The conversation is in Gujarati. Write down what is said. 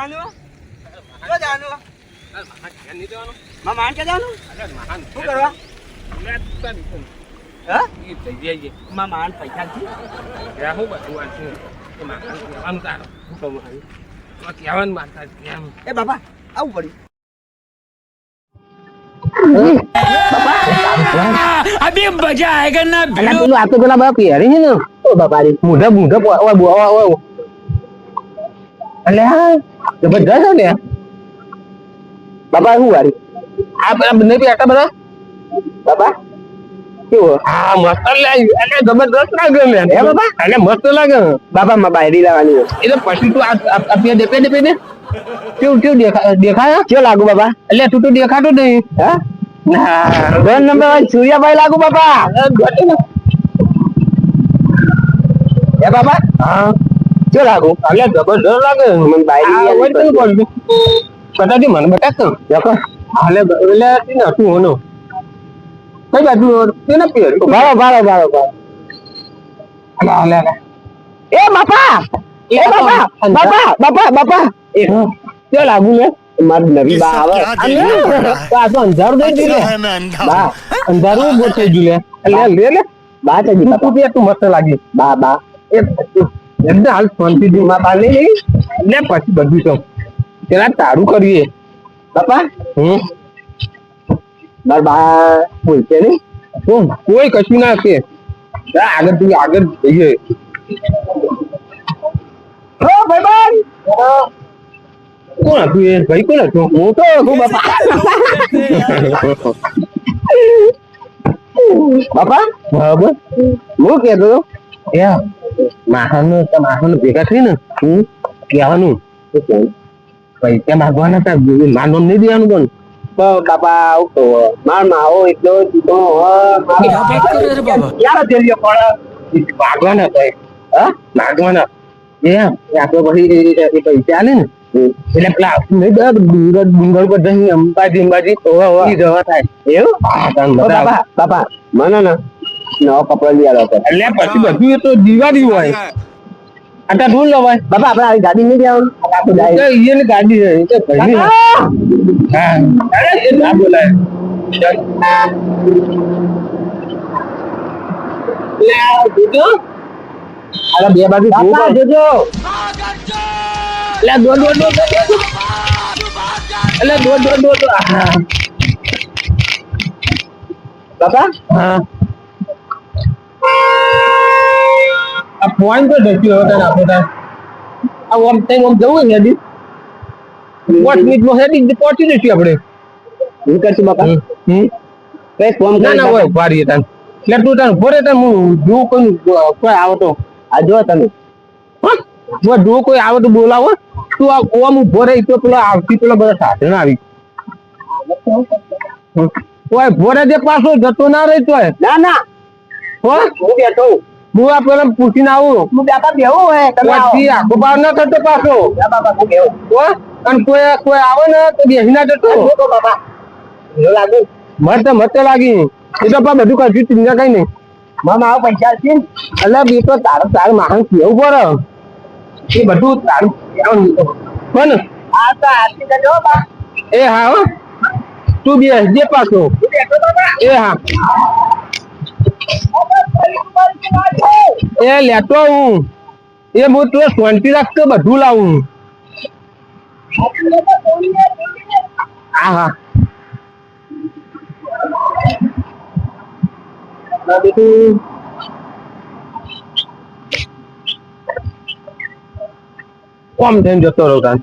જાનું જો જાનું અરે મહાન ધ્યાન નહીં દેવાનું માં માન કે જાનું અરે મહાન શું કરવા લે તું નહીં હા એ થઈ જાય છે માં માન પૈસા છે ત્યાં હું બધું વાંચું એ મહાન કહેવાનું તારો શું કહું મહાન તો કહેવાનું મારતા કેમ એ બાપા આવું પડ્યું अभी मजा आएगा ना અલા પેલું આ તો પેલા બધા પહેરે છે ને ઓ બાપા રે મૂઢા મૂઢા પો- ઓય બો- ઓય ઓય હા હો ને? બાપા શું વારી? આ પેલા બંને બેઠા બધા? બાપા કેવો? હા મસ્ત લાગે. અલે જબરદસ્ત લાગે લે હે બાપા અલે મસ્ત લાગે. બાપા માં બાયરી લાવવાની એ તો પછી તું આ આ- આ પે દેપે દેપે દે કેવું કેવું દેખા દેખાય? કેવું લાગુ બાપા એટલે તું તું દેખાતો નહીં. હા? બે નંબર સૂર્યાભાઈ લાગુ બાપા એ બાપા હા. શું લાગુ અલે જબરદસ્ત લાગે મને બાયરી હોય તો બોલ. બતાજી મને બતા તો. દેખો હાલે એટલે તીને હતું હોનો. કઈ બાજુ તેને પેર ભારો ભારો ભારો ભારો અલા અલા એ બાપા! એ બાપા! બાપા બાપા બાપા! એ. જો લાગુ ને માર નવી બા આવે. તો આ તો અંધારું દઈ દીધું. બા અંધારું થઈ ગયું લે. લે બા તું તું મસ્ત લાગી. બા બા. એ એકદમ હાલ શાંતિ થી માં ને પછી બધું તો પેલા તારું કરીએ. બાપા? હમ. માર બા બોલશે નહીં? શું કોઈ કશું ના કે. આગળ તું આગળ જઈએ. કોણ હતું એ? ભાઈ કોણ હતું? હું તો હું બાપા. બાપા? બરાબર હું કેતો એ માહન માહન ભેગા થઈ ને હું કહેવાનું પૈસા માગવાના હતા માનો નહીં દેવાનું પણ. આવું તો માર માવો હા? માગવાના. એ આપણે પછી પૈસા ને. એટલે પેલા અંબાજી અંબાજી જવા થાય. એવું? બાપા મને ના. નવા કપડા લઈ આવ્યો એટલે પછી બધું એ તો દિવાળી હોય. આટા ઢૂલ લવાય. બાપા આપણે આવી ગાડી નહીં જાય એની ગાડી છે એ તો ઘરની હા. અરે એ ના બોલાય. લે આ જોજો. અરે બે બાજુ જોજો જોજો. લે દો દો દો દો દો એટલે દો દો દો દો બાપા? હા. આ ફોન તો ડચ્યો હતો ને આપણે તાર. આ ઓમ ટાઈમ ઓમ જવું ને હજી વોટ મીટ નો હેડી પહોંચી જઈશું આપણે. હું કરશું બાપા? હમ. કઈ ફોન ના ના હોય વારીએ તાન. એટલે તું તાન ભરે તાન હું જો કોઈ કોઈ આવો તો આ જો તમે. જો જો કોઈ આવે તો બોલાવો. તું આ ઓમ ઊભો રહી તો પેલો આવતી પેલો બધા સાધન આવી. ઓય ભોરે જે પાછો જતો ના રહી તો ના ના. હો? હું બેઠો હું આ પેલા પૂછીને આવું. હું બાપા બેહું હે તમે પછી આખો બાર ના થતો પાછો. બાપા હું બેહું. હો અને કોઈ કોઈ આવે ને તો બેસી ના જતો. બાપા. એવું લાગે. મત મત લાગી. એ તો પા બધું કરશું ચિંતા કઈ નહીં. મામા આવો પૈસા છે એટલે બે તો તારો તારું માણસ કેવું પડે. એ બધું તારું પણ આ તો આરતી કરજો બા. એ હા હો. તું બે જે પાછો. એ હા. એ લેતો હું એ હું તો શાંતિ રાખતો બધું લાવું. હા હા કોમ થઈને જતો રહું તાન.